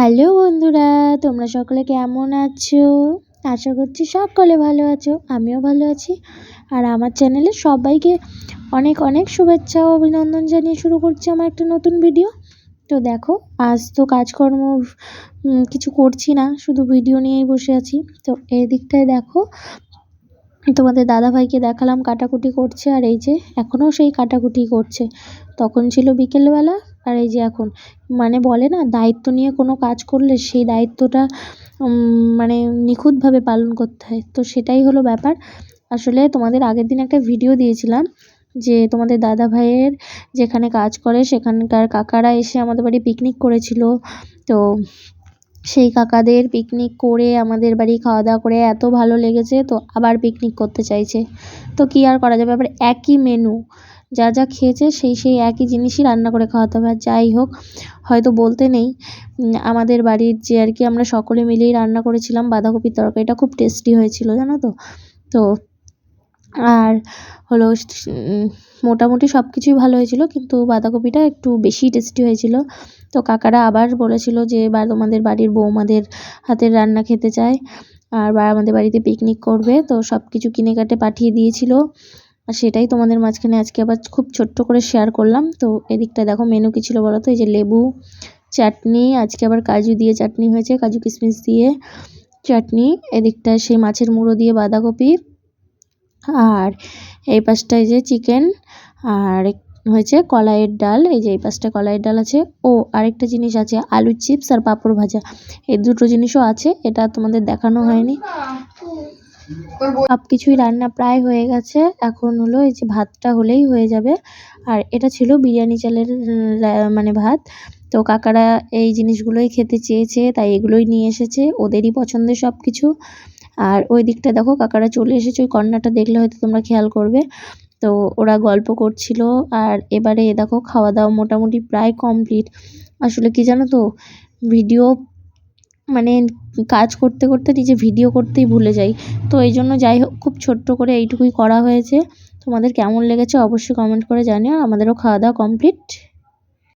Hello বন্ধুরা, তোমরা সকলে কেমন আছো? আশা করছি সকলে ভালো আছো, আমিও ভালো আছি। আর আমার চ্যানেলে সবাইকে অনেক অনেক শুভেচ্ছা ও অভিনন্দন জানিয়ে শুরু করছি আমার একটা নতুন ভিডিও। তো দেখো, আজ তো কাজকর্ম কিছু করছি না, শুধু ভিডিও নিয়েই বসে আছি। তো এই দিকটায় দেখো, তোমাদের দাদাভাইকে দেখালাম কাটাকুটি করছে, আর এই যে এখনও সেই কাটাকুটি করছে। তখন ছিল বিকেলবেলা আর এই যে এখন মানে বলে না, দায়িত্ব নিয়ে কোনো কাজ করলে সেই দায়িত্বটা মানে নিখুঁতভাবে পালন করতে হয়। তো সেটাই হলো ব্যাপার। আসলে তোমাদের আগের দিন একটা ভিডিও দিয়েছিলাম যে তোমাদের দাদা ভাইয়ের যেখানে কাজ করে সেখানকার কাকারা এসে আমাদের বাড়ি পিকনিক করেছিল। তো সেই কাকাদের পিকনিক করে আমাদের বাড়ি খাওয়া দাওয়া করে এত ভালো লেগেছে, তো আবার পিকনিক করতে চাইছে। তো কী আর করা যাবে? আবার একই মেনু যা যা খেয়েছে সেই সেই একই জিনিসই রান্না করে খাওয়াতে হবে। আর যাই হোক, হয়তো বলতে নেই আমাদের বাড়ির যে আর কি আমরা সকলে মিলেই রান্না করেছিলাম বাঁধাকপির তরকারিটা, খুব টেস্টি হয়েছিল, জানো তো? তো আর হলো মোটামুটি সব কিছুই ভালো হয়েছিল, কিন্তু বাঁধাকপিটা একটু বেশি টেস্টি হয়েছিল। তো কাকারা আবার বলেছিল যে এবার তোমাদের বাড়ির বৌমাদের হাতের রান্না খেতে চায়, আর বা, আমাদের বাড়িতে পিকনিক করবে। তো সব কিছু কিনে কাটে পাঠিয়ে দিয়েছিল। আর সেটাই তোমাদের মাঝখানে আজকে আবার খুব ছোট্ট করে শেয়ার করলাম। তো এদিকটা দেখো মেনু কী ছিল বলো তো? এই যে লেবু, চাটনি, আজকে আবার কাজু দিয়ে চাটনি হয়েছে, কাজু কিশমিশ দিয়ে চাটনি। এদিকটায় সেই মাছের মুড়ো দিয়ে বাঁধাকপি। আর এই পাশটায় যে চিকেন, আর হয়েছে কলাইয়ের ডাল, এই যে এই পাশটা কলাইয়ের ডাল আছে। ও, আরেকটা জিনিস আছে, আলু চিপস আর পাঁপড় ভাজা। এই দুটো জিনিসও আছে, এটা তোমাদের দেখানো হয়নি। সব কিছুই রান্না প্রায় হয়ে গেছে। এখন হলো এই যে ভাতটা হলেই হয়ে যাবে। আর এটা ছিল বিরিয়ানি চালের মানে ভাত। তো কাকারা এই জিনিসগুলোই খেতে চেয়েছে, তাই এগুলোই নিয়ে এসেছে। ওদেরই পছন্দের সব কিছু আর ওই দিকটা দেখো, কাকারা চলে এসেছে, ওই কর্নারটা দেখলে হয়তো তোমরা খেয়াল করবে। তো ওরা গল্প করছিল, আর এবারে দেখো খাওয়া দাওয়া মোটামুটি প্রায় কমপ্লিট আসলে কি জানো তো ভিডিও মানে কাজ করতে করতে নিজে ভিডিও করতেই ভুলে যাই। তো এই জন্য যাই হোক, খুব ছোট্ট করে এইটুকুই করা হয়েছে। তোমাদের কেমন লেগেছে অবশ্যই কমেন্ট করে জানিও আমাদেরও খাওয়া দাওয়া কমপ্লিট